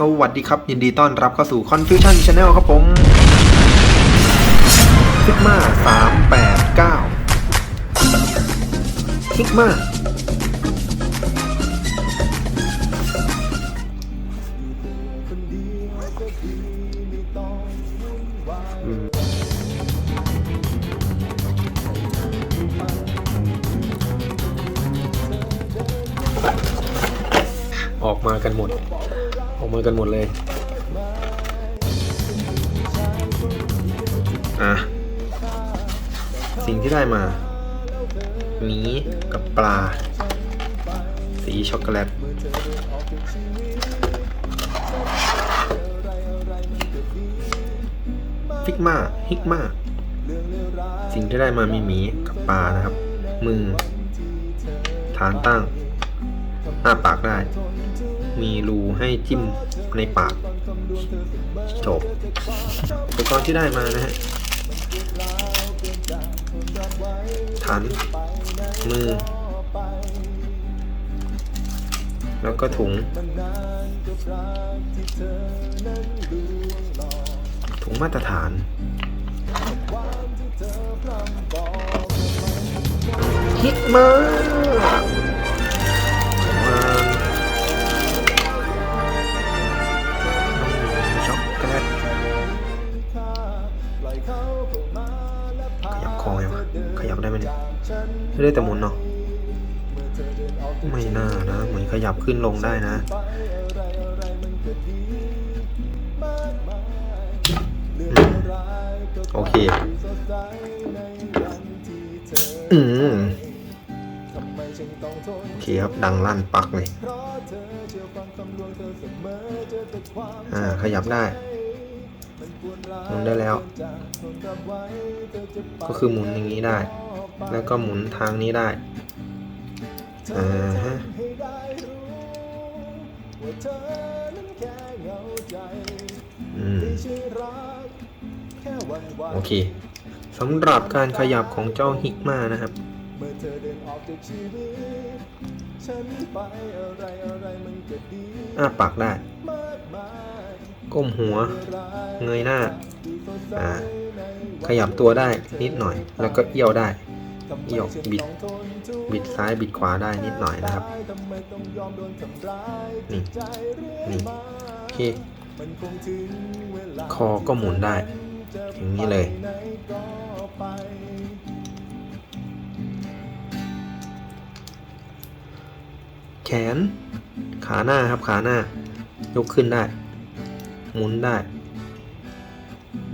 สวัสดีครับ ยินดีต้อนรับเข้าสู่ Confusion Channel ครับผมซิกมาสามแปดเก้าซิกมาออกมากันหมด ออกมากันหมดเลย อะ สิ่งที่ได้มาหมีกับปลา สีช็อกโกแลตฟิกมาฮิกมาสิ่งที่ได้มามีหมีกับปลานะครับ มือ ฐานตั้งอ้าปากได้ มีรูให้จิ้มในปาก จบอุปกรณ์ที่ได้มานะฮะฐานมือ แล้วก็ถุง ถุงมาตรฐานฮิกมามา ได้ไหมเนี่ยได้แต่หมุนเนาะไม่น่านะ เหมือนขยับขึ้นลงได้นะ โอเค อืมโอเคครับ ดังลั่นปักเลยอ่า ขยับได้หมุนได้แล้ว ก็คือหมุนอย่างนี้ได้ แล้วก็หมุนทางนี้ได้อ่าฮะอืมโอเคสำหรับการขยับของเจ้าฮิกมานะครับเมื่อเธอเดินออกจากชีวิตฉันไปอะไรอะไรมันก็ดีอ้าปากได้มากมายก้มหัวร้ายเงยหน้าดูสดใสอ่าในขยับตัวได้นิดหน่อย แล้วก็เอี้ยวได้ทำไม เอี้ยวฉันบิดต้องทนทุกข์บิดซ้ายบิดขวาได้นิดหน่อยนะครับทำไมต้องยอมโดนทำร้ายนี่ใจเรื่อยนี่มาโอเคมันคงถึงเวลาคอก็หมุนได้จะอย่างนี้เลยไปไหนก็ไปแขน ขาหน้าครับขาหน้า ยกขึ้นได้ หมุนได้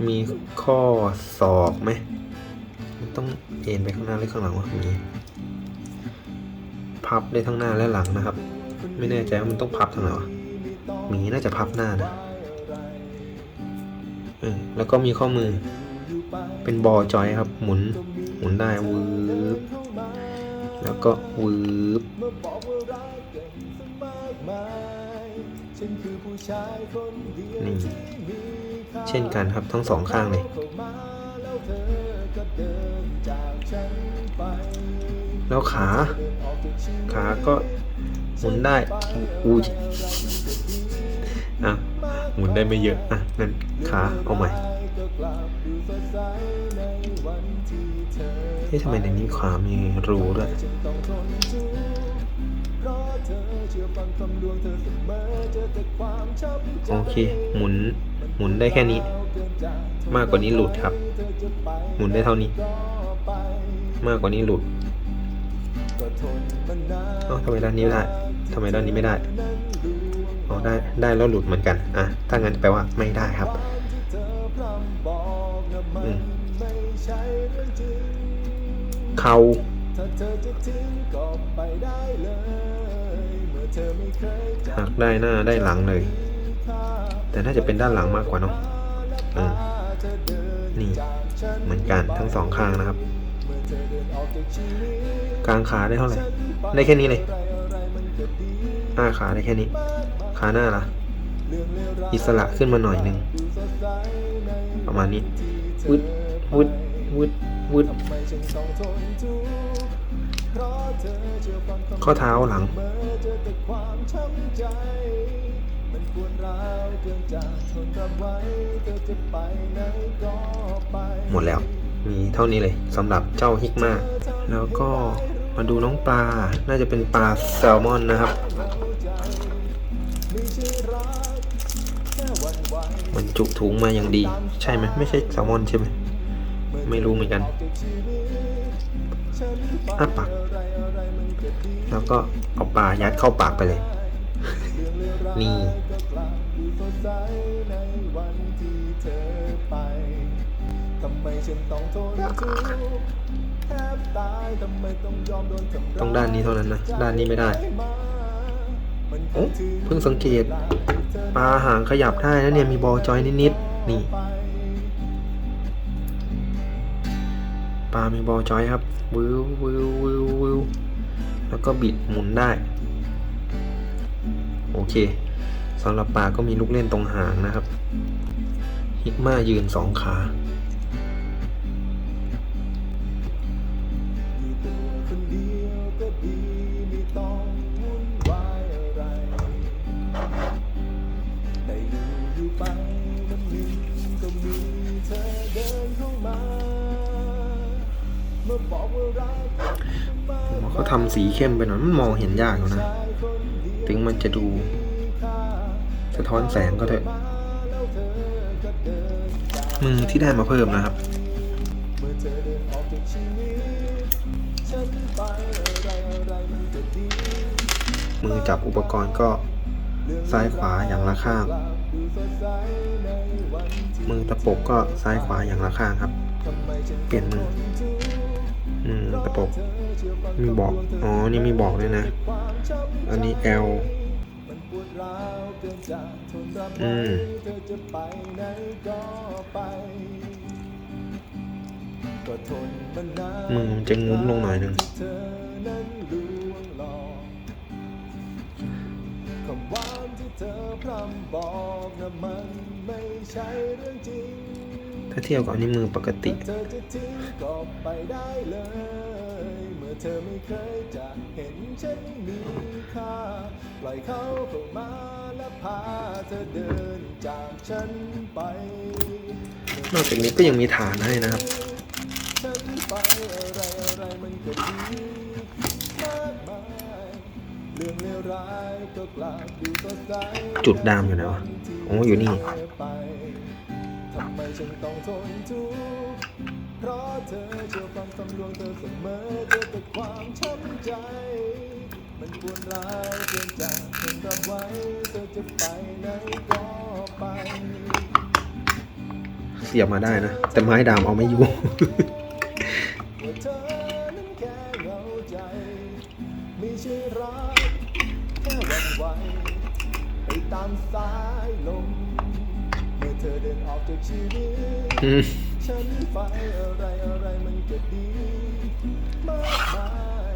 มีข้อศอกไหมมัน ต้องเอ็นไปข้างหน้าหรือข้างหลังวะมีพับได้ทั้งหน้าและหลังนะครับ ไม่แน่ใจว่ามันต้องพับทางไหนวะหมีน่าจะพับหน้านะเออแล้วก็มีข้อมือ เป็นบอจอยครับ หมุน หมุนได้วืบแล้วก็วืบเมื่อบอกว่ารักกันซะมากมายฉันคือผู้ชายคนเดียวนี่ที่มีค่าเช่นกันครับทั้งสองข้างเลย แล้วเธอก็เดินจากฉันไปแล้วขาเดินออกจากชีวิตขาก็หมุนได้อุ้ยอะหมุนได้ไม่เยอะ อะงั้นขาเอาใหม่ก็กลับดูสดใสในวันที่เธอเฮ้ยทำไมในนี้ขามีรูด้วย เพราะเธอเชื่อฟังคำลวงเธอเสมอเจอแต่ความช้ำใจโอเค หมุน หมุนได้แค่นี้ มากกว่านี้หลุดครับ หมุนได้เท่านี้ มากกว่านี้หลุดเอ้าทำไมด้านนี้ไม่ได้ทำไมด้านนี้ไม่ได้อ๋อได้ ได้แล้วหลุดเหมือนกัน อะ ถ้างั้นแปลว่าไม่ได้ครับอืมเข่า ถ้าเธอจะทิ้งก็ไปได้เลย เมื่อเธอไม่เคยจหักได้หน้าได้หลังเลย แต่น่าจะเป็นด้านหลังมากกว่าเนาะอืมนี่เหมือนกันทั้งสองข้างนะครับ กลางขาได้เท่าไหร่ ได้แค่นี้เลยหน้าขาได้แค่นี้ ขาหน้าล่ะ อิสระขึ้นมาหน่อยนึง ประมาณนี้วึดวึด วึดวึดข้อเท้าหลังปวดร้าวเกินจะทนรับไว้เธอจะไปไหนก็ไป หมดแล้ว มีเท่านี้เลยสำหรับเจ้าฮิกมา แล้วก็มาดูน้องปลา น่าจะเป็นปลาแซลมอนนะครับ มันไหวมันจุถุงมาอย่างดี ใช่ไหม ไม่ใช่แซลมอนใช่ไหม ไม่รู้เหมือนกันปอ้าปากแล้วก็เอาปลายัดเข้าปากไปเลย นี่ต้องด้านนี้เท่านั้นนะ ด้านนี้ไม่ได้โอ้เพิ่งสังเกต ปลาหางขยับได้นะเนี่ย มีบอลจอยนิดๆ นี่ ปลามีบอลจอยครับวิววิววิววิวแล้วก็บิดหมุนได้ โอเคสำหรับปลาก็มีลูกเล่นตรงหางนะครับฮิกมายืนสองขา เมื่อบอกว่ารักมากผมว่าเขาทำสีเข้มไปหน่อยมันมองเห็นยากอยู่นะ ถึงมันจะดูสะท้อนแสงก็เถอะมือที่ได้มาเพิ่มนะครับมือเธอเดินออกจากชีวิตฉันไปอะไรอะไรมันก็ดีมือจับอุปกรณ์ก็ซ้ายขวาอย่างละข้าง มือตะปบก็ซ้ายขวาอย่างละข้างครับ เปลี่ยนมือ มือตะปบมีบอก อ๋อ นี่มีบอกด้วยนะ อันนี้ L อืมมือมันจะงุ้มลงหน่อยหนึ่งคำหวาที่เธอพร่ำบอกนะมันไม่ใช่เรื่องจริง ถ้าเทียบกับอันนี้มือปกติ นอกจากนี้ก็ยังมีฐานให้นะครับจุดดามอยู่ไหนวะ โอ้อยู่นี่ ทำไมฉันต้องทนทุกข์เพราะเธอเชื่อฟังคำลวงเธอเสมอเจอแต่ความช้ำใจ มันปวดร้าวเกินจะทนรับไว้เธอจะไปไหนก็ไปเสียบมาได้นะ แต่ไม้ดามเอาไม่อยู่ ว่าเธอนั้นแค่เหงาใจ ไม่ใช่รักแค่หวันไหวไปตามสายลมเมื่อเธอเดินออกจากชีวิตอืมฉันไปอะไรอะไรมันก็ดีมากมาย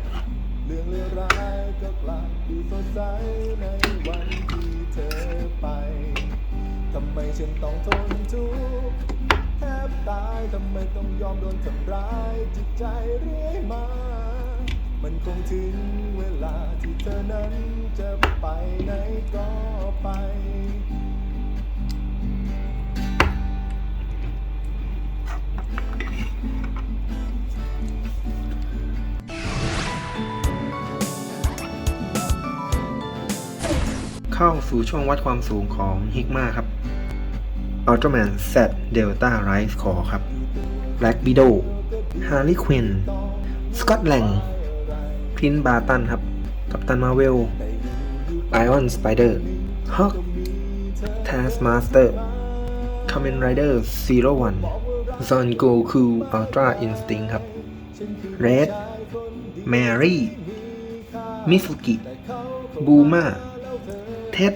เรื่องเลวร้ายก็กลับดูสดใสในวันที่เธอไป ทำไมฉันต้องทนทุกข์แทบตายทำไมต้องยอมโดนทำร้ายจิตใจเรื่อยมา มันคงถึงเวลาที่เธอนั้นจะไปไหนก็ สู่ช่วงวัดความสูงของฮิกมาครับ Ultraman Z Delta Rise Core ครับ Black Widow Harley Quinn Scott Lang Pin Barton ครับ กัปตันมาเวล Iron Spider Hawk Taskmaster Kamen Rider Zero One Son Goku Ultra Instinct ครับ Red Mary เท็จ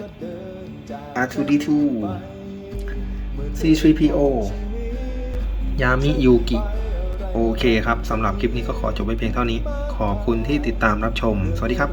R2D2 C3PO ยามิยูกิ โอเคครับสำหรับคลิปนี้ก็ขอจบไปเพียงเท่านี้ ขอบคุณที่ติดตามรับชม สวัสดีครับ